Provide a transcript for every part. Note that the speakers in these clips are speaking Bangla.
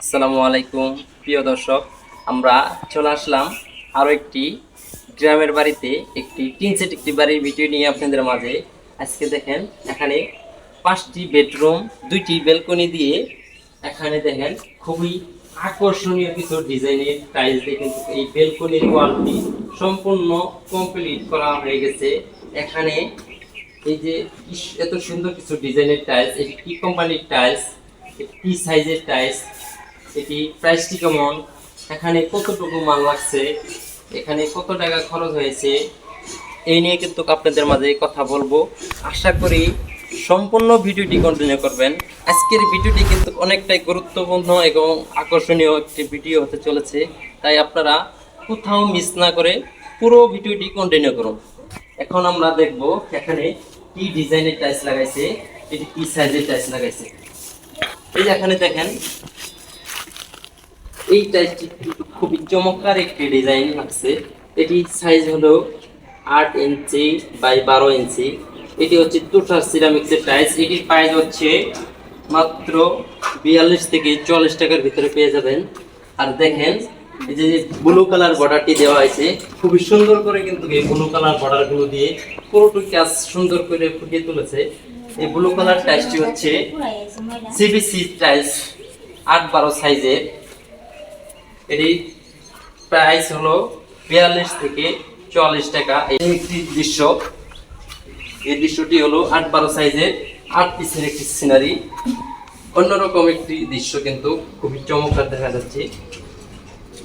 আসসালামু আলাইকুম, প্রিয় দর্শক। আমরা চলে আসলাম আরও একটি গ্রামের বাড়িতে, একটি টিন সেট, একটি বাড়ির ভিডিও নিয়ে আপনাদের মাঝে। আজকে দেখেন, এখানে পাঁচটি বেডরুম, দুইটি বেলকনি দিয়ে এখানে দেখেন, খুবই আকর্ষণীয় কিছু ডিজাইনের টাইলস কিন্তু এই বেলকনির ওয়ালটি সম্পূর্ণ কমপ্লিট করা হয়ে গেছে। এখানে এই যে এত সুন্দর কিছু ডিজাইনের টাইলস, এটি কি কোম্পানির টাইলস? কি সাইজের টাইলস? এটি প্রাইসটি কেমন? এখানে কতটুকু মাল লাগছে? এখানে কত টাকা খরচ হয়েছে? এই নিয়ে কিন্তু আপনাদের মাঝে কথা বলব। আশা করি সম্পূর্ণ ভিডিওটি কন্টিনিউ করবেন। আজকের ভিডিওটি কিন্তু অনেকটাই গুরুত্বপূর্ণ এবং আকর্ষণীয় একটি ভিডিও হতে চলেছে। তাই আপনারা কোথাও মিস না করে পুরো ভিডিওটি কন্টিনিউ করুন। এখন আমরা দেখব এখানে কি ডিজাইনের টাইলস লাগাইছে, এটি কি সাইজের টাইলস লাগাইছে। এই এখানে দেখেন এই কিন্তু খুবই চমৎকার একটি ডিজাইন লাগছে। এটি সাইজ হলো আট ইঞ্চি বাই বারো ইঞ্চি। এটি হচ্ছে তুষার সিরামিক্সের টাইলস এটির প্রাইস হচ্ছে মাত্র বিয়াল্লিশ থেকে চল্লিশ টাকার ভিতরে পেয়ে যাবেন। আর দেখেন, এই যে ব্লু কালার বর্ডারটি দেওয়া হয়েছে, খুবই সুন্দর করে কিন্তু এই ব্লু কালার বর্ডারগুলো দিয়ে পুরোটুকু কাজ সুন্দর করে ফুটিয়ে তুলেছে। এই ব্লু কালার টাইলসটি হচ্ছে সিবিসি টাইলস আট বারো সাইজের এটি প্রাইস হলো বিয়াল্লিশ থেকে চুয়াল্লিশ টাকা। একটি দৃশ্য। এই দৃশ্যটি হলো আট বারো সাইজের আট পিসের একটি সিনারি অন্যরকম একটি দৃশ্য কিন্তু খুবই চমৎকার দেখা যাচ্ছে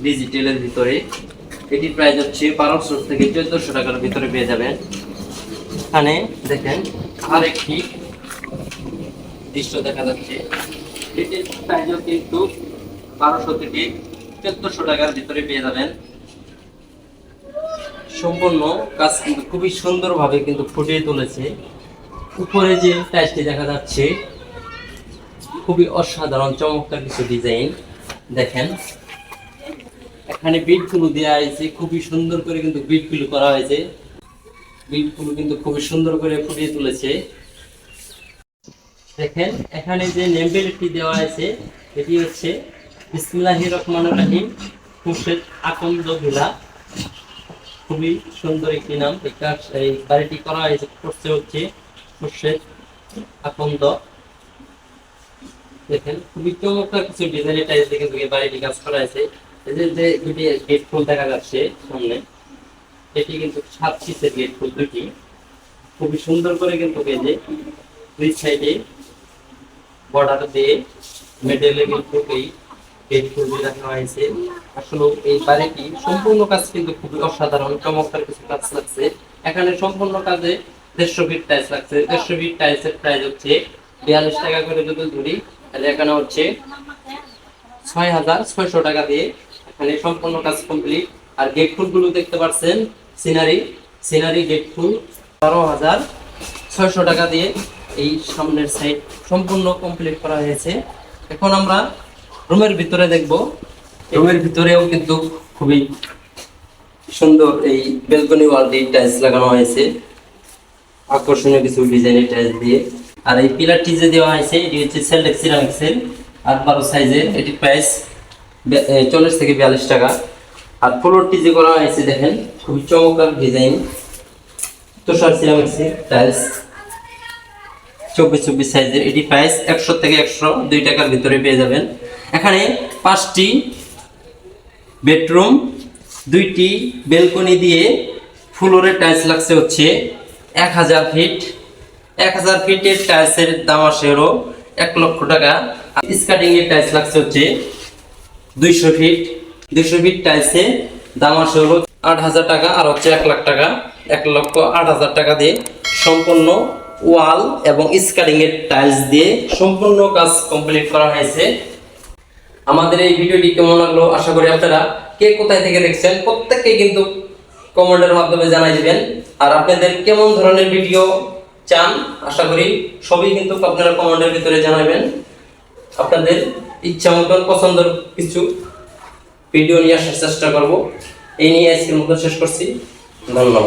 ডিজিটালের ভিতরে। এটি প্রাইস হচ্ছে বারোশো থেকে চোদ্দশো টাকার ভিতরে পেয়ে যাবেন। এখানে দেখেন আর একটি দৃশ্য দেখা যাচ্ছে। এটির প্রাইসও কিন্তু বারোশো থেকে চোদ্দশো টাকার ভিতরে পেয়ে যাবেন। সম্পূর্ণ কাজ কিন্তু খুবই সুন্দরভাবে কিন্তু ফুটিয়ে তুলেছে। উপরে যে টাইলসটি দেখা যাচ্ছে, খুবই অসাধারণ, চমৎকার কিছু ডিজাইন। দেখেন, এখানে বিটগুলো দেওয়া হয়েছে, খুবই সুন্দর করে কিন্তু বিটগুলো করা হয়েছে। বিটগুলো কিন্তু খুবই সুন্দর করে ফুটিয়ে তুলেছে। দেখেন, এখানে যে নেমপ্লেটটি দেওয়া আছে এটি হচ্ছে বিসমিল্লাহি রহমানুর রাহিম। আকন্দ ভিলা খুবই সুন্দর একটি নাম। এই বাড়িটি করা হয়েছে, করছে হচ্ছে আকন্দ। দেখেন, খুবই চমৎকার কিছু ডিজাইনের কিন্তু বাড়িটি কাজ করা হয়েছে। এই যে যে দুটি গেট ফুল দেখা যাচ্ছে সামনে, এটি কিন্তু সাত পিসের গেট ফুল দুটি। খুবই সুন্দর করে কিন্তু এই দুই সাইডে বর্ডার দিয়ে মেডেলে কিন্তু এই ছয় হাজার ছয়শো টাকা দিয়ে এখানে সম্পূর্ণ কাজ কমপ্লিট আর গেট ফুলগুলো দেখতে পাচ্ছেন সিনারি সিনারি গেট ফুল, বারো হাজার ছয়শো টাকা দিয়ে এই সামনের সাইড সম্পূর্ণ কমপ্লিট করা হয়েছে। এখন আমরা রুমের ভিতরে দেখব। রুমের ভিতরেও কিন্তু খুবই সুন্দর এই বেলকনি ওয়াল দিয়ে টাইলস লাগানো হয়েছে। আকর্ষণীয় কিছু ডিজাইনের টাইলস দিয়ে। আর এই পিলারটি যে দেওয়া হয়েছে, এটি হচ্ছে সেলটেক সিরামিক্সের আর বারো সাইজের এটি প্রাইস চল্লিশ থেকে বিয়াল্লিশ টাকা। আর ফ্লোরটি যে করা হয়েছে, দেখেন, খুবই চমৎকার ডিজাইন তুষার সিরামিক্সের টাইলস চব্বিশ চব্বিশ সাইজের এটি প্রাইস একশো থেকে একশো দুই টাকার ভিতরে পেয়ে যাবেন। এখানে পাঁচটি বেডরুম, দুইটি বেলকনি দিয়ে ফ্লোরের টাইলস লাগছে হচ্ছে এক হাজার ফিট। এক হাজার ফিটের টাইলসের দাম আসে হলো এক লক্ষ টাকা। স্কার্টিং এর টাইলস লাগছে হচ্ছে দুইশো ফিট। দুইশো ফিট টাইলসে দাম আসে হলো আট হাজার টাকা আর হচ্ছে এক লাখ টাকা। এক লক্ষ আট হাজার টাকা দিয়ে সম্পূর্ণ ওয়াল এবং স্কার্টিং এর টাইলস দিয়ে সম্পূর্ণ কাজ কমপ্লিট করা হয়েছে। আমাদের এই ভিডিওটি কেমন লাগল? আশা করি আপনারা কে কোথায় থেকে দেখছেন প্রত্যেককে কিন্তু কমেন্টের মাধ্যমে জানাই দিবেন। আর আপনাদের কেমন ধরনের ভিডিও চান, আশা করি সবই কিন্তু আপনারা কমেন্টের ভিতরে জানাবেন। আপনাদের ইচ্ছা মতন পছন্দের কিছু ভিডিও নিয়ে আসার চেষ্টা করব। এই নিয়ে আজকের মতো শেষ করছি। ধন্যবাদ।